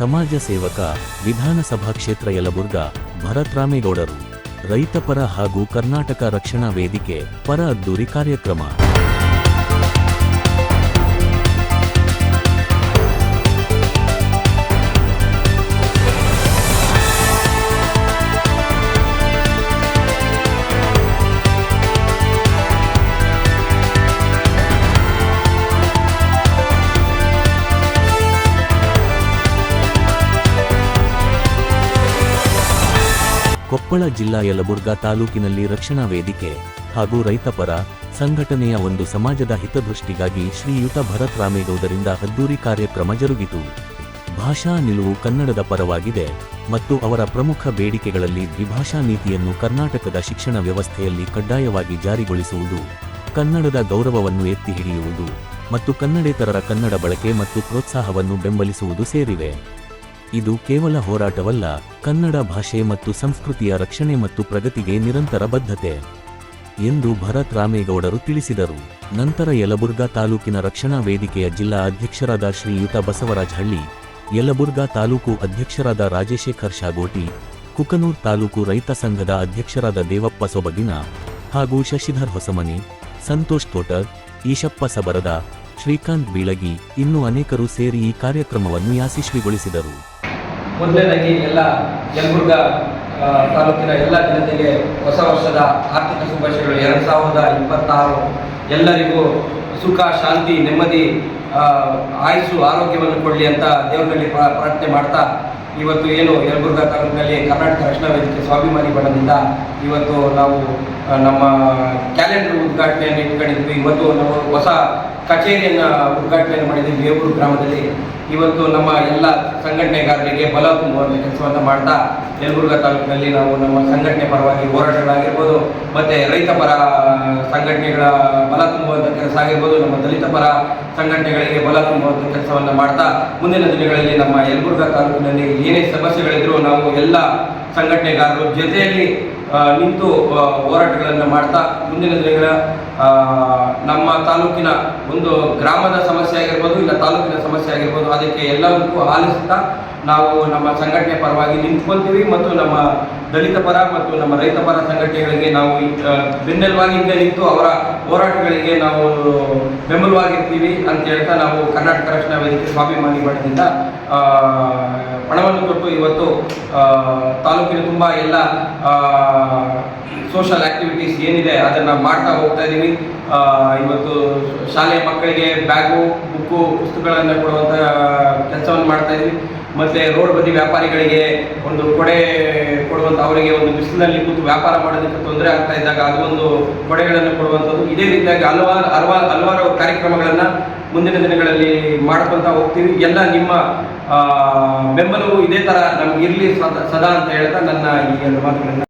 ಸಮಾಜ ಸೇವಕ ವಿಧಾನಸಭಾ ಕ್ಷೇತ್ರ ಯಲಬುರ್ಗ ಭರತ್ರಾಮೇಗೌಡರು ರೈತಪರ ಹಾಗೂ ಕರ್ನಾಟಕ ರಕ್ಷಣಾ ವೇದಿಕೆ ಪರ ಅದ್ದೂರಿ ಕಾರ್ಯಕ್ರಮ. ಕೊಪ್ಪಳ ಜಿಲ್ಲಾ ಯಲಬುರ್ಗಾ ತಾಲೂಕಿನಲ್ಲಿ ರಕ್ಷಣಾ ವೇದಿಕೆ ಹಾಗೂ ರೈತಪರ ಸಂಘಟನೆಯ ಒಂದು ಸಮಾಜದ ಹಿತದೃಷ್ಟಿಗಾಗಿ ಶ್ರೀಯುತ ಭರತ್ ರಾಮೇಗೌಡರಿಂದ ಅದ್ದೂರಿ ಕಾರ್ಯಕ್ರಮ ಜರುಗಿತು. ಭಾಷಾ ನಿಲುವು ಕನ್ನಡದ ಪರವಾಗಿದೆ ಮತ್ತು ಅವರ ಪ್ರಮುಖ ಬೇಡಿಕೆಗಳಲ್ಲಿ ದ್ವಿಭಾಷಾ ನೀತಿಯನ್ನು ಕರ್ನಾಟಕದ ಶಿಕ್ಷಣ ವ್ಯವಸ್ಥೆಯಲ್ಲಿ ಕಡ್ಡಾಯವಾಗಿ ಜಾರಿಗೊಳಿಸುವುದು, ಕನ್ನಡದ ಗೌರವವನ್ನು ಎತ್ತಿ ಹಿಡಿಯುವುದು ಮತ್ತು ಕನ್ನಡೇತರರ ಕನ್ನಡ ಬಳಕೆ ಮತ್ತು ಪ್ರೋತ್ಸಾಹವನ್ನು ಬೆಂಬಲಿಸುವುದು ಸೇರಿವೆ. ಇದು ಕೇವಲ ಹೋರಾಟವಲ್ಲ, ಕನ್ನಡ ಭಾಷೆ ಮತ್ತು ಸಂಸ್ಕೃತಿಯ ರಕ್ಷಣೆ ಮತ್ತು ಪ್ರಗತಿಗೆ ನಿರಂತರ ಬದ್ಧತೆ ಎಂದು ಭರತ್ ರಾಮೇಗೌಡರು ತಿಳಿಸಿದರು. ನಂತರ ಯಲಬುರ್ಗಾ ತಾಲೂಕಿನ ರಕ್ಷಣಾ ವೇದಿಕೆಯ ಜಿಲ್ಲಾ ಅಧ್ಯಕ್ಷರಾದ ಶ್ರೀಯುತ ಬಸವರಾಜ್ ಹಳ್ಳಿ, ಯಲಬುರ್ಗಾ ತಾಲೂಕು ಅಧ್ಯಕ್ಷರಾದ ರಾಜಶೇಖರ್ ಶಾಗೋಟಿ, ಕುಕನೂರ್ ತಾಲೂಕು ರೈತ ಸಂಘದ ಅಧ್ಯಕ್ಷರಾದ ದೇವಪ್ಪ ಸೊಬಗಿನ ಹಾಗೂ ಶಶಿಧರ್ ಹೊಸಮನಿ, ಸಂತೋಷ್ ತೋಟರ್, ಈಶಪ್ಪ ಸಬರದ, ಶ್ರೀಕಾಂತ್ ಬೀಳಗಿ ಇನ್ನೂ ಅನೇಕರು ಸೇರಿ ಈ ಕಾರ್ಯಕ್ರಮವನ್ನು ಯಶಸ್ವಿಗೊಳಿಸಿದರು. ಮೊದಲನೇದಾಗಿ ಎಲ್ಲ ಯಲಬುರ್ಗ ತಾಲೂಕಿನ ಎಲ್ಲ ಜನತೆಗೆ ಹೊಸ ವರ್ಷದ ಆರ್ಥಿಕ ಶುಭಾಶಯಗಳು. ಎರಡು ಸಾವಿರದ ಇಪ್ಪತ್ತಾರು ಎಲ್ಲರಿಗೂ ಸುಖ, ಶಾಂತಿ, ನೆಮ್ಮದಿ ಆಯಸ್ಸು, ಆರೋಗ್ಯವನ್ನು ಕೊಡಲಿ ಅಂತ ದೇವರಲ್ಲಿ ಪ್ರಾರ್ಥನೆ ಮಾಡ್ತಾ ಇವತ್ತು ಏನು ಯಲಬುರ್ಗ ತಾಲೂಕಿನಲ್ಲಿ ಕರ್ನಾಟಕ ರಕ್ಷಣಾ ವೇದಿಕೆ ಸ್ವಾಭಿಮಾನಿ ಬಣದಿಂದ ಇವತ್ತು ನಾವು ನಮ್ಮ ಕ್ಯಾಲೆಂಡರ್ ಉದ್ಘಾಟನೆಯನ್ನು ಇಟ್ಕೊಂಡಿದ್ವಿ. ಇವತ್ತು ನಾವು ಹೊಸ ಕಚೇರಿಯನ್ನು ಉದ್ಘಾಟನೆ ಮಾಡಿದ ಬೇವೂರು ಗ್ರಾಮದಲ್ಲಿ. ಇವತ್ತು ನಮ್ಮ ಎಲ್ಲ ಸಂಘಟನೆಗಾರರಿಗೆ ಬಲ ತುಂಬುವಂಥ ಕೆಲಸವನ್ನು ಮಾಡ್ತಾ ಯಲಬುರ್ಗ ತಾಲೂಕಿನಲ್ಲಿ ನಾವು ನಮ್ಮ ಸಂಘಟನೆ ಪರವಾಗಿ ಹೋರಾಟಗಳಾಗಿರ್ಬೋದು, ಮತ್ತು ರೈತ ಪರ, ಸಂಘಟನೆಗಳ ಬಲ ತುಂಬುವಂಥ ಕೆಲಸ ಆಗಿರ್ಬೋದು, ನಮ್ಮ ದಲಿತ ಪರ ಸಂಘಟನೆಗಳಿಗೆ ಬಲ ತುಂಬುವಂಥ ಕೆಲಸವನ್ನು ಮಾಡ್ತಾ ಮುಂದಿನ ದಿನಗಳಲ್ಲಿ ನಮ್ಮ ಯಲಬುರ್ಗ ತಾಲೂಕಿನಲ್ಲಿ ಏನೇ ಸಮಸ್ಯೆಗಳಿದ್ರೂ ನಾವು ಎಲ್ಲ ಸಂಘಟನೆಗಾರರು ಜೊತೆಯಲ್ಲಿ ನಿಂತು ಹೋರಾಟಗಳನ್ನು ಮಾಡ್ತಾ ಮುಂದಿನ ದಿನಗಳ ನಮ್ಮ ತಾಲೂಕಿನ ಒಂದು ಗ್ರಾಮದ ಸಮಸ್ಯೆ ಆಗಿರ್ಬೋದು, ಇಲ್ಲ ತಾಲೂಕಿನ ಸಮಸ್ಯೆ ಆಗಿರ್ಬೋದು, ಅದಕ್ಕೆ ಎಲ್ಲದಕ್ಕೂ ಆಲಿಸುತ್ತಾ ನಾವು ನಮ್ಮ ಸಂಘಟನೆ ಪರವಾಗಿ ನಿಂತ್ಕೊಳ್ತೀವಿ ಮತ್ತು ನಮ್ಮ ದಲಿತ ಪರ ಮತ್ತು ನಮ್ಮ ರೈತ ಪರ ಸಂಘಟನೆಗಳಿಗೆ ನಾವು ಆ, ಬೆನ್ನೆಲುವಾಗಿ ಹಿಂದೆ ನಿಂತು ಅವರ ಹೋರಾಟಗಳಿಗೆ ನಾವು ಬೆಂಬಲವಾಗಿರ್ತೀವಿ ಅಂತ ಹೇಳ್ತಾ ನಾವು ಕರ್ನಾಟಕ ರಕ್ಷಣಾ ವೇದಿಕೆ ಸ್ವಾಭಿಮಾನಿ ಮಠದಿಂದ ಹಣವನ್ನು ಕೊಟ್ಟು ಇವತ್ತು ತಾಲೂಕಿನ ತುಂಬ ಎಲ್ಲ ಸೋಷಲ್ ಆಕ್ಟಿವಿಟೀಸ್ ಏನಿದೆ ಅದನ್ನು ಮಾಡ್ತಾ ಹೋಗ್ತಾ ಇದ್ದೀವಿ ಇವತ್ತು ಶಾಲೆಯ ಮಕ್ಕಳಿಗೆ ಬ್ಯಾಗು ಬುಕ್ಕು ಪುಸ್ತಕಗಳನ್ನು ಕೊಡುವಂಥ ಕೆಲಸವನ್ನು ಮಾಡ್ತಾ ಇದ್ದೀವಿ ಮತ್ತು ರೋಡ್ ಬದಿ ವ್ಯಾಪಾರಿಗಳಿಗೆ ಒಂದು ಕೊಡೆ ಕೊಡುವಂಥ ಅವರಿಗೆ ಒಂದು ಬಿಸಿಲಿನಲ್ಲಿ ಕೂತು ವ್ಯಾಪಾರ ಮಾಡೋದಕ್ಕೆ ತೊಂದರೆ ಆಗ್ತಾ ಇದ್ದಾಗ ಅದು ಒಂದು ಕೊಡೆಗಳನ್ನು ಕೊಡುವಂಥದ್ದು. ಇದೇ ರೀತಿಯಾಗಿ ಹಲವಾರು ಹಲವಾರು ಹಲವಾರು ಕಾರ್ಯಕ್ರಮಗಳನ್ನು ಮುಂದಿನ ದಿನಗಳಲ್ಲಿ ಮಾಡ್ಕೊತ ಹೋಗ್ತೀವಿ. ಎಲ್ಲ ನಿಮ್ಮ ಬೆಂಬಲವು ಇದೇ ಥರ ನಮ್ಗೆ ಇರಲಿ ಸದಾ ಅಂತ ಹೇಳ್ತಾ ನನ್ನ ಈ ಎರಡು ಮಾತುಗಳನ್ನು